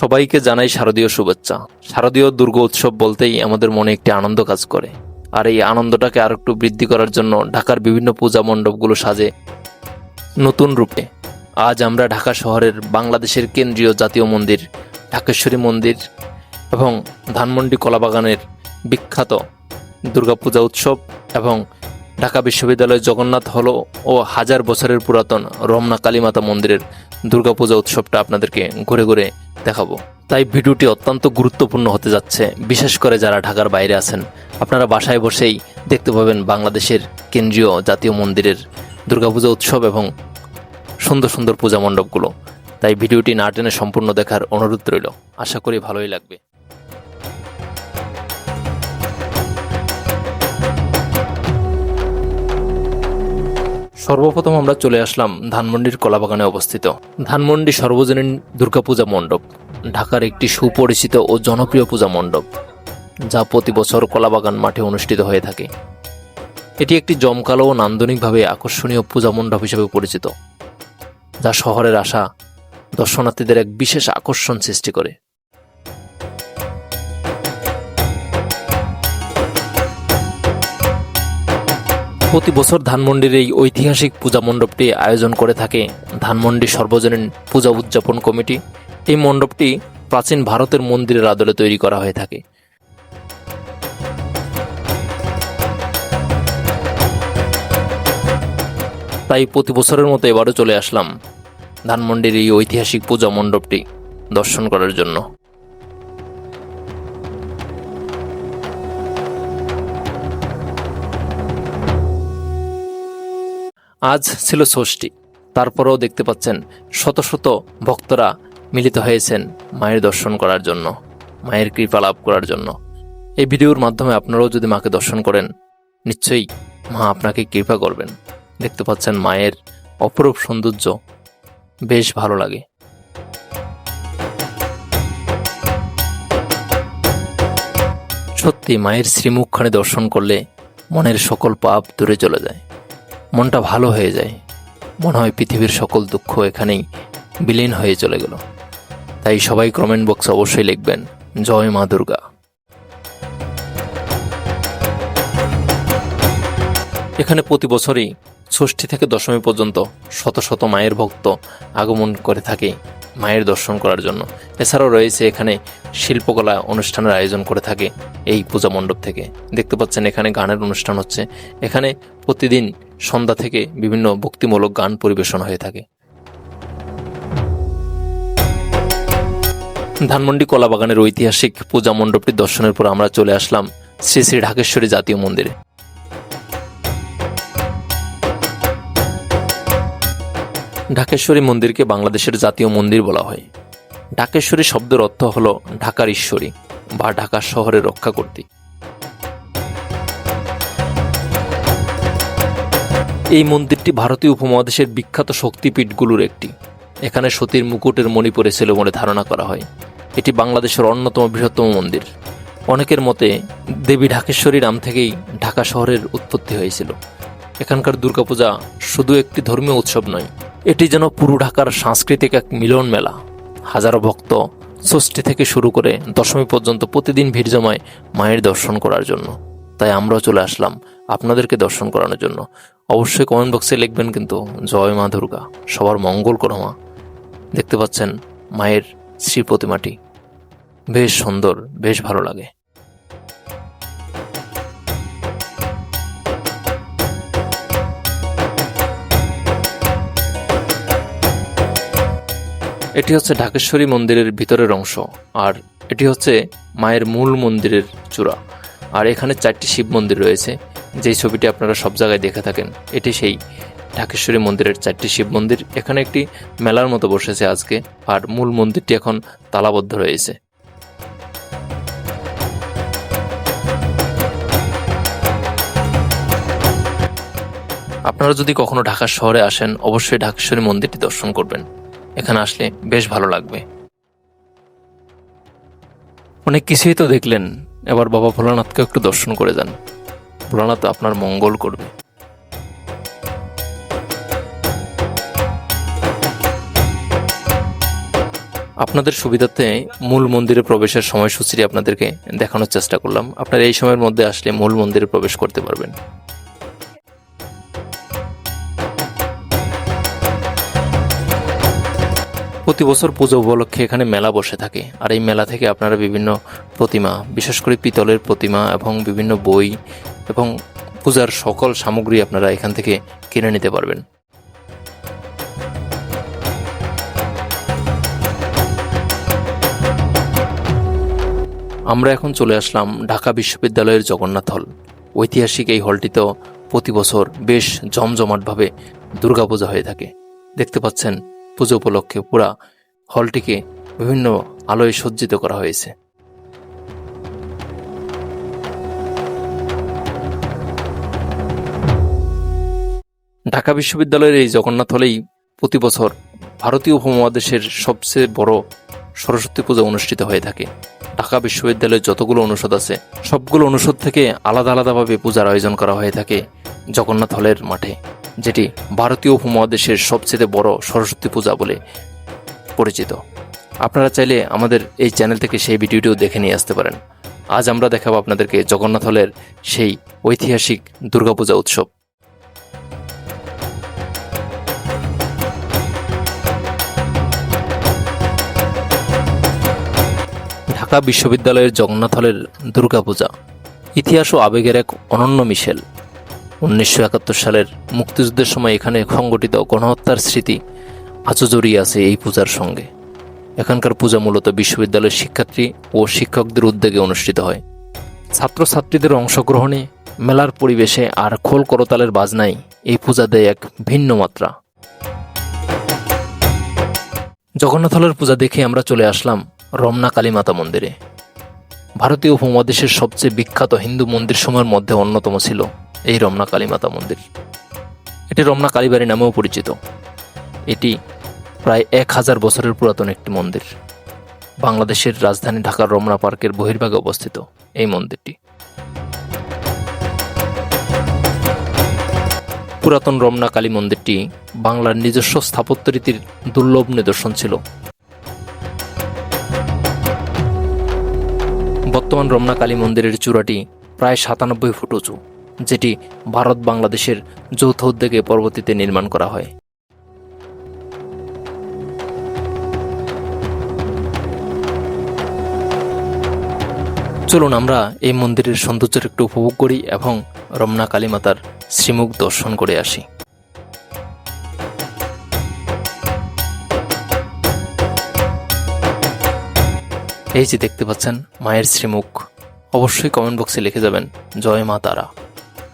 সবাইকে জানাই শারদীয় শুভেচ্ছা। শারদীয় দুর্গা উৎসব বলতেই আমাদের মনে একটি আনন্দ কাজ করে। আর এই আনন্দটাকে আর একটু বৃদ্ধি করার জন্য ঢাকার বিভিন্ন পূজা মণ্ডপগুলো সাজে নতুন রূপে। আজ আমরা ঢাকা শহরের বাংলাদেশের কেন্দ্রীয় জাতীয় মন্দির, ঢাকেশ্বরী মন্দির এবং ধানমন্ডি কলাবাগানের বিখ্যাত দুর্গাপূজা উৎসব এবং ঢাকা বিশ্ববিদ্যালয় জগন্নাথ হল ও হাজার বছরের পুরাতন রমনা কালীমাতা মন্দিরের দুর্গাপূজা উৎসবটা আপনাদেরকে ঘুরে ঘুরে দেখাবো। তাই ভিডিওটি অত্যন্ত গুরুত্বপূর্ণ হতে যাচ্ছে, বিশেষ করে যারা ঢাকার বাইরে আছেন। আপনারা বাসায় বসেই দেখতে পাবেন বাংলাদেশের কেন্দ্রীয় জাতীয় মন্দিরের দুর্গাপূজা উৎসব এবং সুন্দর সুন্দর পূজা মণ্ডপগুলো। তাই ভিডিওটি না টেনে সম্পূর্ণ দেখার অনুরোধ রইল। আশা করি ভালোই লাগবে। সর্বপ্রথম আমরা চলে আসলাম ধানমন্ডির কলাবাগানে অবস্থিত। ধানমন্ডি সর্বজনীন দুর্গাপূজা মণ্ডপ, ঢাকার একটি সুপরিচিত ও জনপ্রিয় পূজা মণ্ডপ, যা প্রতি বছর কলাবাগান মাঠে অনুষ্ঠিত হয়ে থাকে। এটি একটি জমকালো ও নান্দনিকভাবে আকর্ষণীয় পূজা মণ্ডপ হিসেবে পরিচিত, যা শহরের আসা দর্শনার্থীদের এক বিশেষ আকর্ষণ সৃষ্টি করে। প্রতি বছর ধানমন্ডির এই ঐতিহাসিক পূজা মণ্ডপটি আয়োজন করে থাকে। ধানমন্ডি সর্বজনীন পূজা উদযাপন কমিটি। এই মণ্ডপটি প্রাচীন ভারতের মন্দিরের আদলে তৈরি করা হয়ে থাকে। তাই প্রতি বছরের মতো এবারও চলে আসলাম ধানমন্ডির এই ঐতিহাসিক পূজা মণ্ডপটি দর্শন করার জন্য। আজ ছিল ষষ্ঠী। তারপরেও দেখতে পাচ্ছেন শত শত ভক্তরা মিলিত হয়েছেন মায়ের দর্শন করার জন্য, মায়ের কৃপা লাভ করার জন্য। এই ভিডিওর মাধ্যমে আপনারাও যদি মাকে দর্শন করেন, নিশ্চয়ই মা আপনাকে কৃপা করবেন। দেখতে পাচ্ছেন মায়ের অপরূপ সৌন্দর্য বেশ ভালো লাগে। সত্যি মায়ের শ্রীমুখখানে দর্শন করলে মনের সকল পাপ দূরে চলে যায়। মনটা ভালো হয়ে যায়। মনে হয় পৃথিবীর সকল দুঃখ এখানেই বিলীন হয়ে চলে গেল। তাই সবাই কমেন্ট বক্সে অবশ্যই লিখবেন, জয় মা দুর্গা। এখানে প্রতি বছরই ষষ্ঠী থেকে দশমী পর্যন্ত শত শত মায়ের ভক্ত আগমন করে থাকে মায়ের দর্শন করার জন্য। এছাড়াও রয়েছে এখানে শিল্পকলা অনুষ্ঠানের আয়োজন করে থাকে এই পূজা মণ্ডপ থেকে। দেখতে পাচ্ছেন এখানে গানের অনুষ্ঠান হচ্ছে। এখানে প্রতিদিন সন্ধ্যা থেকে বিভিন্ন ভক্তিমূলক গান পরিবেশন হয়ে থাকে। ধানমন্ডি কলাবাগানের ঐতিহাসিক পূজা মণ্ডপটি দর্শনের পর আমরা চলে আসলাম শ্রী শ্রী ঢাকেশ্বরী জাতীয় মন্দিরে। ঢাকেশ্বরী মন্দিরকে বাংলাদেশের জাতীয় মন্দির বলা হয়। ঢাকেশ্বরী শব্দের অর্থ হল ঢাকার ঈশ্বরী বা ঢাকা শহরের রক্ষা করতে এই মন্দিরটি ভারতীয় উপমহাদেশের বিখ্যাত শক্তিপীঠগুলোর একটি। এখানে সতীর মুকুটের মণি পড়েছিল বলে ধারণা করা হয়। এটি বাংলাদেশের অন্যতম বৃহত্তম মন্দির। অনেকের মতে দেবী ঢাকেশ্বরী নাম থেকেই ঢাকা শহরের উৎপত্তি হয়েছিল। এখানকার দুর্গাপূজা শুধু একটি ধর্মীয় উৎসব নয়, এটি যেন পুরো ঢাকার সাংস্কৃতিক এক মিলন মেলা। হাজারো ভক্ত ষষ্ঠী থেকে শুরু করে দশমী পর্যন্ত প্রতিদিন ভিড় জমায় মায়ের দর্শন করার জন্য। তাই আমরাও চলে আসলাম আপনাদেরকে দর্শন করানোর জন্য। অবশ্যই কমেন্ট বক্সে লিখবেন কিন্তু, জয় মা দুর্গা, সবার মঙ্গল করো মা। দেখতে পাচ্ছেন মায়ের শ্রী প্রতিমাটি। বেশ সুন্দর, বেশ ভালো লাগে। এটি হচ্ছে ঢাকেশ্বরী মন্দিরের ভিতরের অংশ, আর এটি হচ্ছে মায়ের মূল মন্দিরের চূড়া। আর এখানে চারটি শিব মন্দির রয়েছে। যেই ছবিটি আপনারা সব জায়গায় দেখে থাকেন, এটি সেই ঢাকেশ্বরী মন্দিরের চারটি শিব মন্দির। এখানে একটি মেলার মতো বসেছে আজকে, আর মূল মন্দিরটি এখন তালাবদ্ধ রয়েছে। আপনারা যদি কখনো ঢাকা শহরে আসেন, অবশ্যই ঢাকেশ্বরী মন্দিরটি দর্শন করবেন। এখানে আসলে বেশ ভালো লাগবে। অনেক কিছুই তো দেখলেন এবার বাবা ভোলানাথকে একটু দর্শন করে যান। ভোলানাথ আপনার মঙ্গল করবে। আপনাদের সুবিধাতে মূল মন্দিরে প্রবেশের সময়সূচি আপনাদেরকে দেখানোর চেষ্টা করলাম। আপনারা এই সময়ের মধ্যে আসলে মূল মন্দিরে প্রবেশ করতে পারবেন। প্রতি বছর পুজো উপলক্ষে এখানে মেলা বসে থাকে। আর এই মেলা থেকে আপনারা বিভিন্ন প্রতিমা, বিশেষ করে পিতলের প্রতিমা এবং বিভিন্ন বই এবং পূজার সকল সামগ্রী আপনারা এখান থেকে কিনে নিতে পারবেন। আমরা এখন চলে আসলাম ঢাকা বিশ্ববিদ্যালয়ের জগন্নাথ হল। ঐতিহাসিক এই হলটিতেও প্রতি বছর বেশ জমজমাটভাবে দুর্গাপূজা হয়ে থাকে। দেখতে পাচ্ছেন পুজো উপলক্ষে পুরা হলটিকে বিভিন্ন আলোয় সজ্জিত করা হয়েছে। ঢাকা বিশ্ববিদ্যালয়ের এই জগন্নাথ হলেই প্রতি বছর ভারতীয় উপমহাদেশের সবচেয়ে বড় সরস্বতী পূজা অনুষ্ঠিত হয়ে থাকে। ঢাকা বিশ্ববিদ্যালয়ের যতগুলো অনুষদ আছে, সবগুলো অনুষদ থেকে আলাদা আলাদাভাবে পূজার আয়োজন করা হয়ে থাকে জগন্নাথ হলের মাঠে। যেটি ভারতীয় উপমহাদেশের সবচেয়ে বড় সরস্বতী পূজা বলে পরিচিত। আপনারা চাইলে আমাদের এই চ্যানেল থেকে সেই ভিডিওটিও দেখে নিয়ে আসতে পারেন। আজ আমরা দেখাবো আপনাদেরকে জগন্নাথ হলের সেই ঐতিহাসিক দুর্গাপূজা উৎসব। ঢাকা বিশ্ববিদ্যালয়ের জগন্নাথ হলের দুর্গাপূজা। ইতিহাস ও আবেগের এক অনন্য মিশেল। উনিশশো একাত্তর সালের মুক্তিযুদ্ধের সময় এখানে সংগঠিত গণহত্যার স্মৃতি আজও জড়িয়ে আছে এই পূজার সঙ্গে। এখানকার পূজা মূলত বিশ্ববিদ্যালয়ের শিক্ষার্থী ও শিক্ষকদের উদ্যোগে অনুষ্ঠিত হয়। ছাত্রছাত্রীদের অংশগ্রহণে মেলার পরিবেশে আর খোল করতালের বাজনায় এই পূজা দেয় এক ভিন্ন মাত্রা। জগন্নাথ হলের পূজা দেখে আমরা চলে আসলাম রমনা কালী মাতা মন্দিরে। ভারতীয় উপমহাদেশের সবচেয়ে বিখ্যাত হিন্দু মন্দির সময়ের মধ্যে অন্যতম ছিল। এই রমনা কালী মাতা মন্দির। এটি রমনা কালীবাড়ি নামেও পরিচিত। এটি প্রায় এক হাজার বছরের পুরাতন একটি মন্দির। বাংলাদেশের রাজধানী ঢাকার রমনা পার্কের বহির্ভাগে অবস্থিত এই মন্দিরটি। পুরাতন রমনা কালী মন্দিরটি বাংলার নিজস্ব স্থাপত্য রীতির দুর্লভ নিদর্শন ছিল। বর্তমান রমনা কালী মন্দিরের চূড়াটি প্রায় সাতানব্বই ফুট উঁচু। যেটি ভারত বাংলাদেশের যৌথ উদ্যোগে পরবর্তীতে নির্মাণ করা হয়। চলুন আমরা এই মন্দিরের সৌন্দর্যের একটু উপভোগ করি এবং রমনা কালী মাতার শ্রীমুখ দর্শন করে আসি। এই যে দেখতে পাচ্ছেন, মায়ের শ্রীমুখ। অবশ্যই কমেন্ট বক্সে লিখে যাবেন, জয় মা তারা।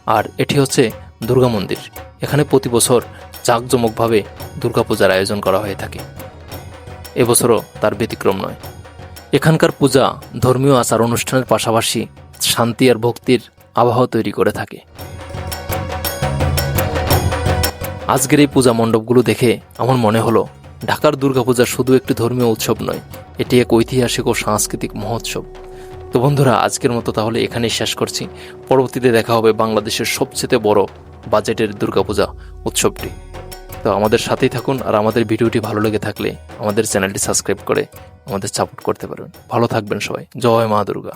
আর এটি হচ্ছে দুর্গা মন্দির। এখানে প্রতি বছর জাঁকজমকভাবে দুর্গাপূজার আয়োজন করা হয়ে থাকে। এবছরও তার ব্যতিক্রম নয়। এখানকার পূজা ধর্মীয় আচার অনুষ্ঠানের পাশাপাশি শান্তি আর ভক্তির আবহাওয়া তৈরি করে থাকে। আজকের এই পূজা মণ্ডপগুলো দেখে আমার মনে হলো, ঢাকার দুর্গাপূজা শুধু একটি ধর্মীয় উৎসব নয়, এটি এক ঐতিহাসিক ও সাংস্কৃতিক মহোৎসব। তো বন্ধুরা, আজকের মতো তাহলে এখানেই শেষ করছি। পরবর্তীতে দেখা হবে বাংলাদেশের সবচেয়ে বড় বাজেটের দুর্গাপূজা উৎসবটি। তো আমাদের সাথেই থাকুন আর আমাদের ভিডিওটি ভালো লেগে থাকলে আমাদের চ্যানেলটি সাবস্ক্রাইব করে আমাদের সাপোর্ট করতে পারবেন ভালো থাকবেন সবাই। জয় মা দুর্গা।